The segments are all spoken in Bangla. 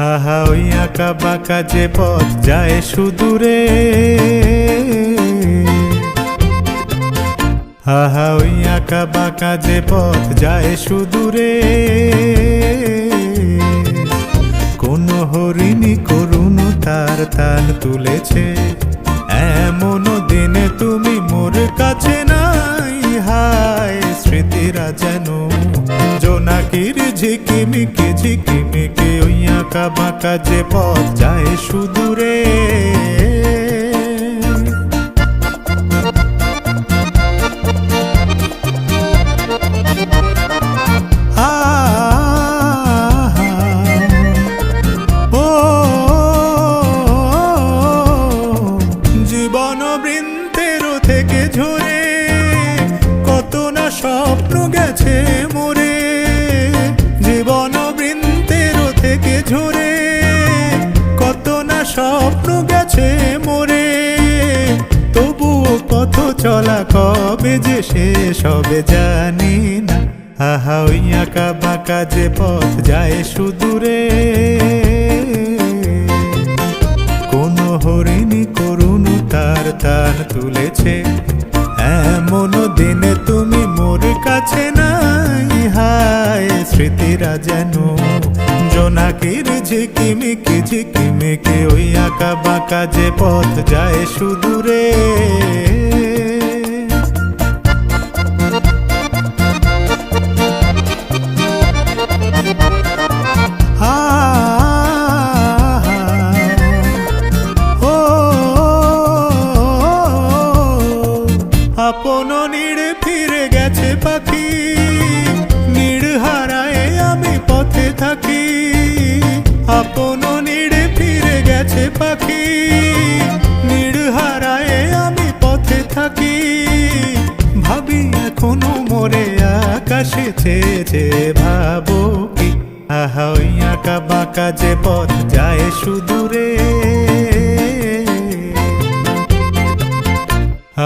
আহা ওই আঁকা বাঁকা যে পথ যায় সুদূরে। আহা ওই আঁকা বাঁকা যে পথ যায় সুদূরে। কোন হরিণী করুণ তার তান তুলেছে। এমন দিনে তুমি মোর কাছে নাই, হায়। স্মৃতিরা যেন জোনাকির ঝিকিমিকি ঝিকিমিকি ওই আঁকা বাঁকা যে পথ যায় সুদূরে জীবন বৃন্তের থেকে ঝরে স্বপ্ন গেছে মোরে, জীবন বৃন্তের থেকে ঝরে। কত না স্বপ্ন গেছে মোরে, তবুও পথ চলা কবে যে শেষ হবে জানি না। আহা, ওই আঁকা বাঁকা যে পথ যায় সুদূরে। কোন হরিণী করুণ তার তার তুলেছে, এমন দিনে স্মৃতিরা যেন জোনাকির ঝিকিমিকি ঝিকিমিকি ওই আঁকা বাঁকা যে পথ যায় সুদূরে আপন নিড়ে এখনও মোরে আকাশে চেয়েছে ভাবো কি? আহা, ওই আঁকা বাঁকা যে পথ যায় সুদূরে।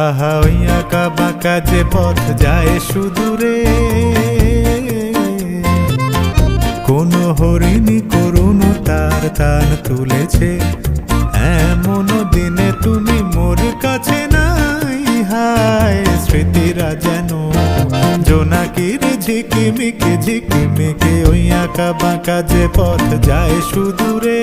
আহা, ওই আঁকা বাঁকা যে পথ যায় সুদূরে। কোন হরিণী করুণ তার তান তুলেছে। এমন দিনে তুমি মোর কাছে হায় স্মৃতিরা যেন? জোনাকির ঝিকিমিকি ঝিকিমিকি ওই আঁকা বাঁকা যে পথ যায় সুদূরে।